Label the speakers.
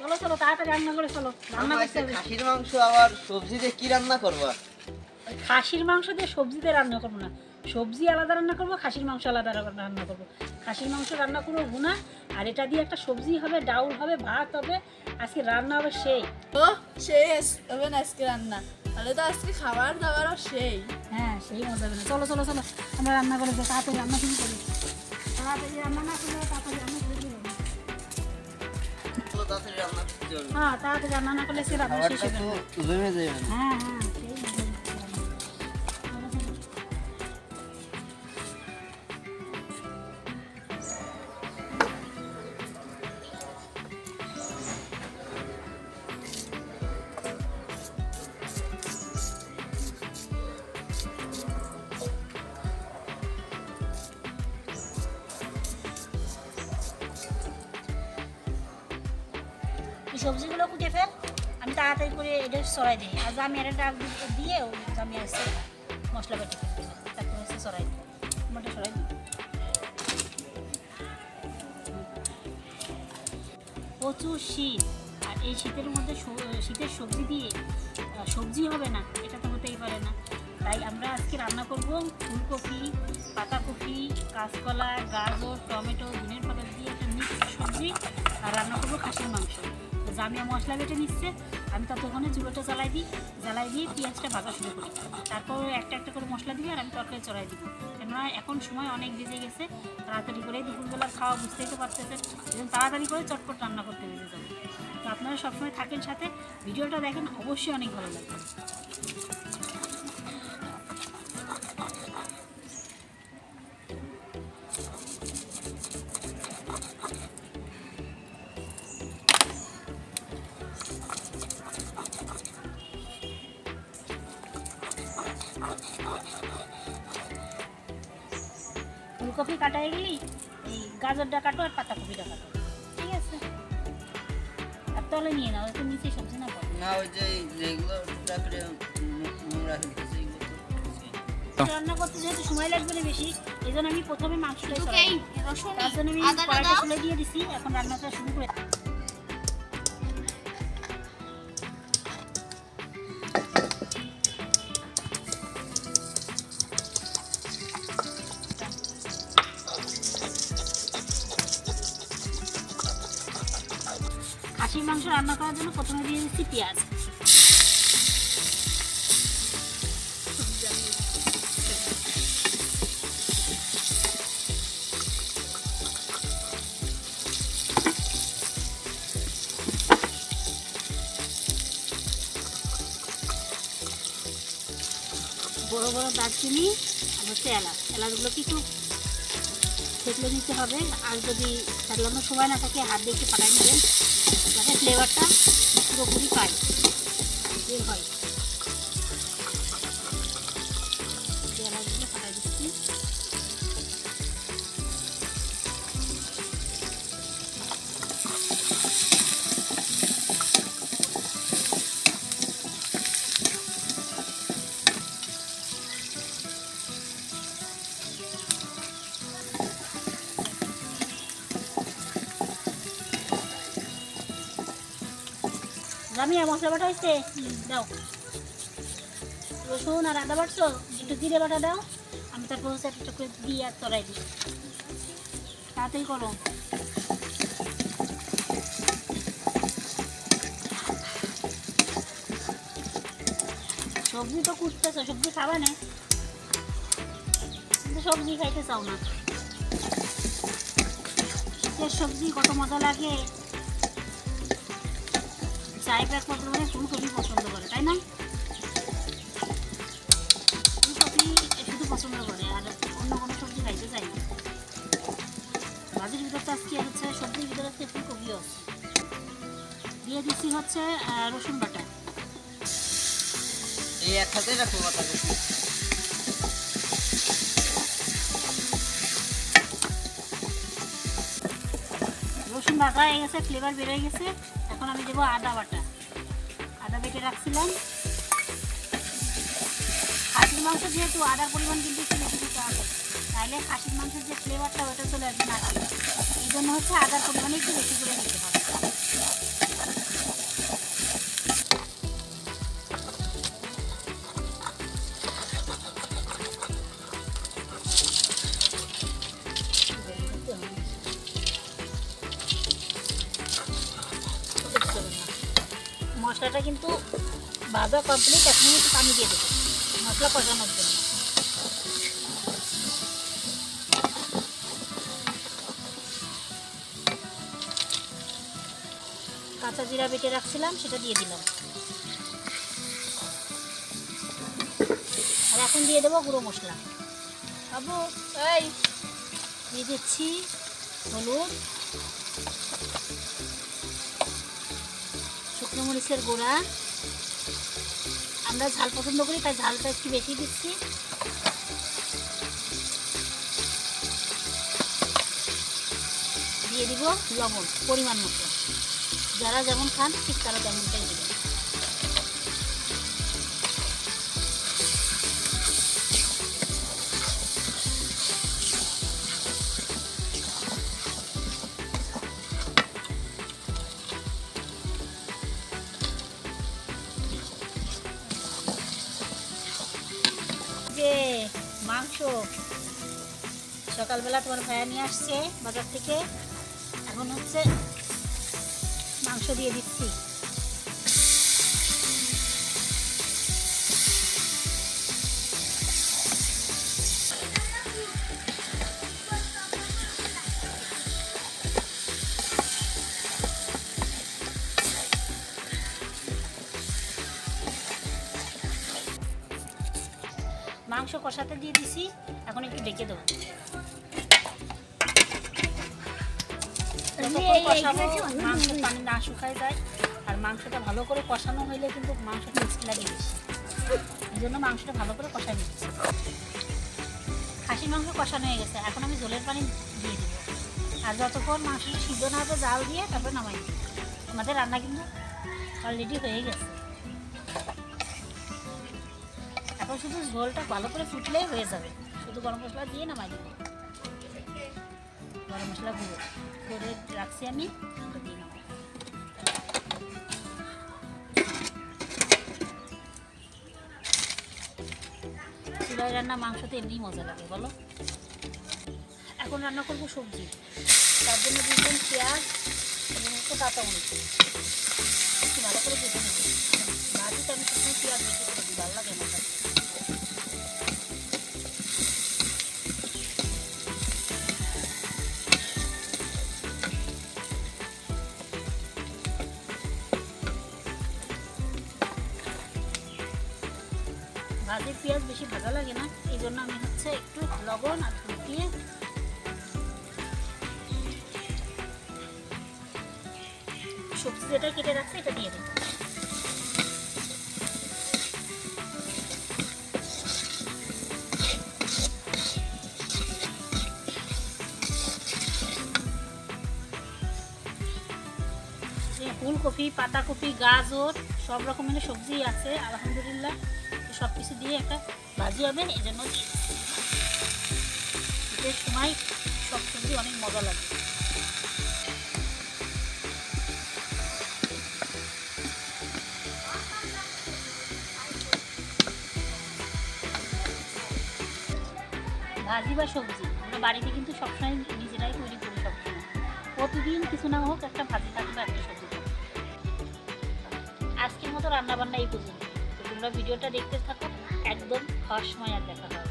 Speaker 1: চলো চলো তাড়াতাড়ি রান্না করে চলো। রান্না করতে হবে।
Speaker 2: খাসির মাংস আবার সবজি দিয়ে কি রান্না করবা?
Speaker 1: খাসির মাংস দিয়ে সবজি দিয়ে রান্না করব না। সবজি আলাদা রান্না করব খাসির মাংস আলাদা রান্না করব। খাসির মাংস রান্না করব ভুনা আর এটা দিয়ে একটা সবজি হবে ডাউল হবে ভাত হবে। আজকে রান্না হবে সেই।
Speaker 3: ও সেই হবে না আজকে রান্না। তাহলে তো আজকে খাবার দাবারও সেই।
Speaker 1: হ্যাঁ সেই মজা হবে না। চলো চলো চলো আমরা রান্না করে তাড়াতাড়ি রান্না শুরু করি। তাড়াতাড়ি রান্না না করলে তাড়াতাড়ি রান্না
Speaker 2: তাড়াতাড়ি রান্না করতে হবে।
Speaker 1: হ্যাঁ তাড়াতাড়ি রান্না না করলে সে রান্না শেষ হবে না। হ্যাঁ হ্যাঁ এই সবজিগুলো কুটে ফেল, আমি তাড়াতাড়ি করে এটা সরাই দিই। আর জামিয়ারে ডাক দিয়ে ও জামিয়া এসে মশলা বেটে। তারপরে এসে সরাই দিই। মোটা সরাই দিই। প্রচুর শীত। আর এই শীতের মধ্যে শীতের সবজি দিয়ে সবজি হবে না, এটা তো হতেই পারে না। তাই আমরা আজকে রান্না করব ফুলকপি, পাতাকপি, কাঁচকলা, গাজর, টমেটো ধনের পাতা দিয়ে একটা মিক্স সবজি, আর রান্না করব খাসির মাংস। জামিয়া মশলা বেটে নিচ্ছে, আমি ততক্ষণে চুলোটা জ্বালাই দিই, জ্বালাই দিয়ে পেঁয়াজটা ভাজা শুরু করি। তারপর একটা একটা করে মশলা দিই আর আমি তরকারি চড়াই দিই কেননা এখন সময় অনেক বেজে গেছে, তাড়াতাড়ি করে দুপুরবেলার খাওয়া বুঝতেই তো পারতেছেন এবং তাড়াতাড়ি করে চটপট রান্না করতে বেজে যাবে। তো আপনারা সবসময় থাকেন সাথে। ভিডিওটা দেখেন, অবশ্যই অনেক ভালো লাগবে। ফুলকপি কাটা হয়ে গেলি এই গাজরটা কাটো আর পাতাকপিটা কাটো। ঠিক আছে। আর তলে নিয়ে নাও একটু নিচে সবজি না পড়ে।
Speaker 2: না ওই যে যেগুলো টুকরা করে নোংরা গেছে এগুলো তো
Speaker 1: রান্না করতে যেহেতু সময় লাগবে না বেশি এই জন্য আমি প্রথমে
Speaker 3: মাংসটা
Speaker 1: তার জন্য আমি কড়াইটা তুলে দিয়ে দিছি এখন রান্নাটা শুরু করে মাংস রান্না করার জন্য প্রথমে দিয়ে দিচ্ছি পেঁয়াজ। বড় বড় দারচিনি আর হচ্ছে এলাচ। এলাচগুলোকে একটু থেতলে নিতে হবে। আর যদি থেতলানোর সময় না থাকে, হাত দিয়ে একটু পাঠাই নেবেন যাতে ফ্লেভারটা পুরোপুরি পায়। হয়। জামিয়া, মশলা বাটা হয়েছে? দাও। রসুন আর আদা বাটছো? একটু জিরে বাটা দাও। আমি তারপর হচ্ছে একটা করে দিয়ে আর তরাই দিই। তাড়াতাড়ি করো। সবজি তো কুটতেছো সবজি খাবে না? সবজি খাইতে চাও না। সবজি কত মজা লাগে। সাহেবের পছন্দ করে ফুলকপি পছন্দ করে তাই না? ফুলকপি শুধু পছন্দ করে আর অন্য কোনো সবজি খাইতে চাই না। ভাজির ভিতরে তো আজকে হচ্ছে সবজির ভিতরে আজকে ফুলকপিও আছে। দিয়ে দিচ্ছি হচ্ছে রসুন বাটা।
Speaker 2: এই এক হাতে রাখো
Speaker 1: রসুন বাটা হয়ে গেছে ফ্লেভার বেড়ে গেছে। এখন আমি দেবো আদা বাটা। আদা বেটে রাখছিলাম। খাসির মাংস যেহেতু আদার পরিমাণ কিন্তু একটু বেশি দিতে হবে তাহলে খাসির মাংসের যে ফ্লেভারটা ওটা চলে আসবে না। এই জন্য হচ্ছে আদার পরিমাণে একটু বেশি করে দিতে হবে। মশলাটা কিন্তু ভাজা কমপ্লিট এখন একটু পানি দিয়ে দেবো, মশলা কষানোর জন্য। কাঁচা জিরা বেটে রাখছিলাম, সেটা দিয়ে দিলাম। আর এখন দিয়ে দেবো গুঁড়ো মশলা।
Speaker 3: বাবু, এই,
Speaker 1: দিয়ে দিচ্ছি হলুদ। মরিচের গুঁড়া। আমরা ঝাল পছন্দ করি, তাই ঝালটা একটু বেশি দিচ্ছি। দিয়ে দিব লবণ, পরিমাণ মতো। যারা যেমন খান, ঠিক তারা তেমনটাই দেবেন। মাংস। সকালবেলা তোমার ভাইয়া নিয়ে আসছে বাজার থেকে। এখন হচ্ছে মাংস দিয়ে দিচ্ছি। মাংস কষাতে দিয়ে দিছি এখন একটু ডেকে দেবো। কষাবো মাংস পানি না শুকায় যায় আর মাংসটা ভালো করে কষানো হইলে কিন্তু মাংস টেস্ট লাগে বেশি। এই জন্য মাংসটা ভালো করে কষাই নিচ্ছি। খাসির মাংস কষানো হয়ে গেছে এখন আমি জলের পানি দিয়ে দেবো। আর যতক্ষণ মাংসটা সিদ্ধ না হবে জাল দিয়ে তারপর নামাই দিই আমাদের রান্না কিন্তু অলরেডি হয়ে গেছে। শুধু ঝোলটা ভালো করে ফুটলেই হয়ে যাবে। শুধু গরম মশলা দিয়ে নামাই দেবো। গরম মশলা গুঁড়ো। করে রাখছি আমি চুলায় রান্না মাংসতে এমনি মজা লাগে, বলো? এখন রান্না করব সবজি। তার জন্য দিয়েছেন পেঁয়াজ এবং একটু কাঁচা মরিচ। ভালো করে ভেজে নেব। ভাজিতে আমি সবসময় পেঁয়াজ ভালো লাগে আমার ভাজি পেঁয়াজ বেশি ভাজা লাগে না, এই জন্য আমি হচ্ছে একটু লবণ আর হলুদ দিয়ে সবজি যেটা কেটে রাখছি এটা দিয়ে দেবো। ফুলকপি, পাতাকপি, গাজর, সব রকমের সবজি আছে, আলহামদুলিল্লাহ। সব কিছু দিয়ে একটা ভাজি হবে এই জন্য শীতের সময় সব সবজি অনেক মজা লাগে। ভাজি বা সবজি, আমরা বাড়িতে কিন্তু সবসময় নিজেরাই তৈরি করি সবসময়। প্রতিদিন কিছু না হোক একটা ভাজি থাকবে একটা সবজি থাকবে আজকের মতো রান্না বান্না এই পর্যন্ত। তোমরা ভিডিওটা দেখতে থাকো। একদম খাওয়ার সময় আর দেখা হবে।